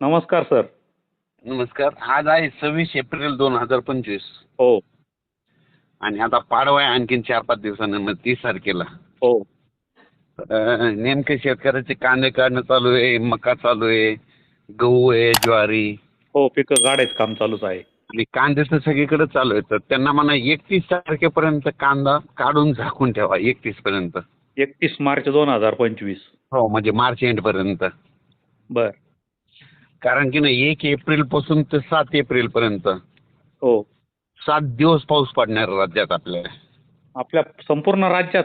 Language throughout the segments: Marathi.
नमस्कार सर. नमस्कार. आज आहे सव्वीस एप्रिल दोन हजार पंचवीस. हो. आणि आता पाडवा आहे आणखीन चार पाच दिवसानंतर तीस तारखेला. हो. अं, नेमके शेतकऱ्याचे कांदे काढणं चालू आहे मका चालू आहे गहू आहे ज्वारी. हो पिकं काढायचं काम चालूच आहे. आणि कांदे तर सगळीकडे चालू आहे तर त्यांना म्हणा एकतीस तारखेपर्यंत कांदा काढून झाकून ठेवा एकतीस पर्यंत. एकतीस मार्च दोन हजार पंचवीस. हो म्हणजे मार्च एंड पर्यंत बर. कारण की नाही एक एप्रिलपासून ते सात एप्रिल पर्यंत. हो. सात दिवस पाऊस पडणार राज्यात आपल्या. आपल्या संपूर्ण राज्यात?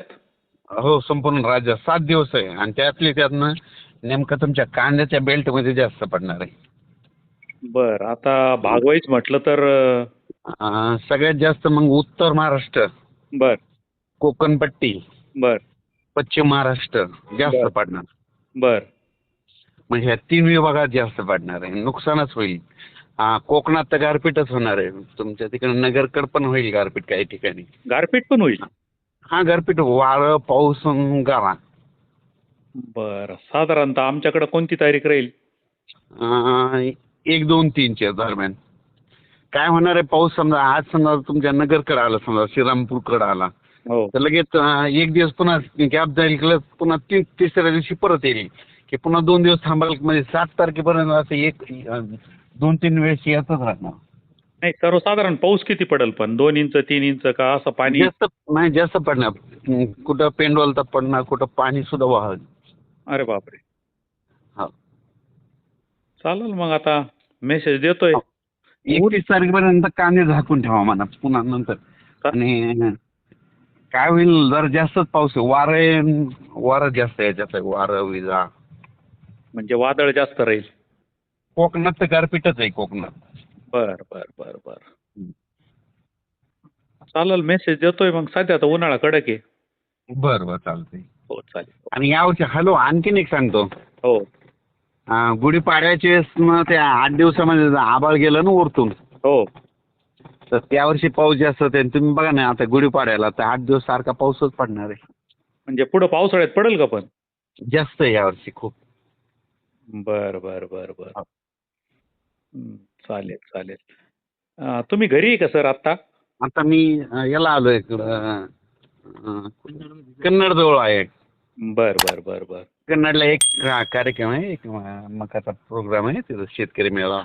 हो संपूर्ण राज्यात. सात दिवस आहे. आणि त्यातले त्यातनं नेमकं तुमच्या कांद्याच्या बेल्टमध्ये जास्त पडणार आहे. बर आता भागवाईच म्हटलं तर अं, सगळ्यात जास्त मग उत्तर महाराष्ट्र. बर. कोकणपट्टी. बर. पश्चिम महाराष्ट्र जास्त बरं. पडणार. बर. म्हणजे ह्या तीन विभागात जास्त पडणार आहे. नुकसानच होईल. कोकणात तर गारपीटच होणार आहे. तुमच्या तिकडे नगरकड पण होईल गारपीट काही ठिकाणी. गारपीट पण होईल? हा गारपीट वारं पाऊस गारा. बर. साधारणतः आमच्याकडे कोणती तारीख राहील? एक दोन तीनच्या दरम्यान. काय होणार आहे? पाऊस समजा आज समजा तुमच्या नगरकडे आला समजा श्रीरामपूरकडे आला हो. तर लगेच एक दिवस पुन्हा गॅप जाईल पुन्हा तिसऱ्या दिवशी परत येईल. की पुन्हा दोन दिवस थांबाल म्हणजे सात तारखेपर्यंत असं एक दोन तीन वेळेस येतच राहणार. नाही सर्वसाधारण पाऊस किती पडेल पण? दोन इंच तीन इंच का असं पाणी? जास्त नाही जास्त पडणार. कुठं पेंडॉल तर पडणार कुठं पाणी सुद्धा वाहत अरे बापरे. हा. चालेल मग आता मेसेज देतोय. एकतीस तारखेपर्यंत कांदे झाकून ठेवा म्हणा पुन्हा नंतर. आणि काय होईल जर जास्तच पाऊस वारे वारं जास्त याच्यात वारं विजा. म्हणजे वादळ जास्त राहील. कोकणात तर गारपीटच आहे कोकणात. बर बर बर बर. चालेल मेसेज देतोय मग. सध्या आता उन्हाळा कडक आहे. बरं बरं चालतंय. हो चालेल. आणि यावर्षी हॅलो आणखीन एक सांगतो. हो. अं, गुढीपाडव्याच्या वेळेस मग त्या आठ दिवसामध्ये आबाळ गेलं ना वरतून हो. तर त्यावर्षी पाऊस जास्त होते. आणि तुम्ही बघा ना आता गुढीपाड्याला तर आठ दिवस सारखा पाऊसच पडणार आहे. म्हणजे पुढं पावसाळ्यात पडेल का पण? जास्त आहे यावर्षी खूप. बर बर बर बर. हो. हं, चालेल चालेल. अं, तुम्ही घरी आहे का सर आत्ता? आता मी अं, याला आलोय इकडं. अं, कन्नड जवळ आहे. बर बर बर बर. कन्नडला एक का- कार्यक्रम आहे एक अं, मकाचा प्रोग्राम आहे तिथं शेतकरी मेळावा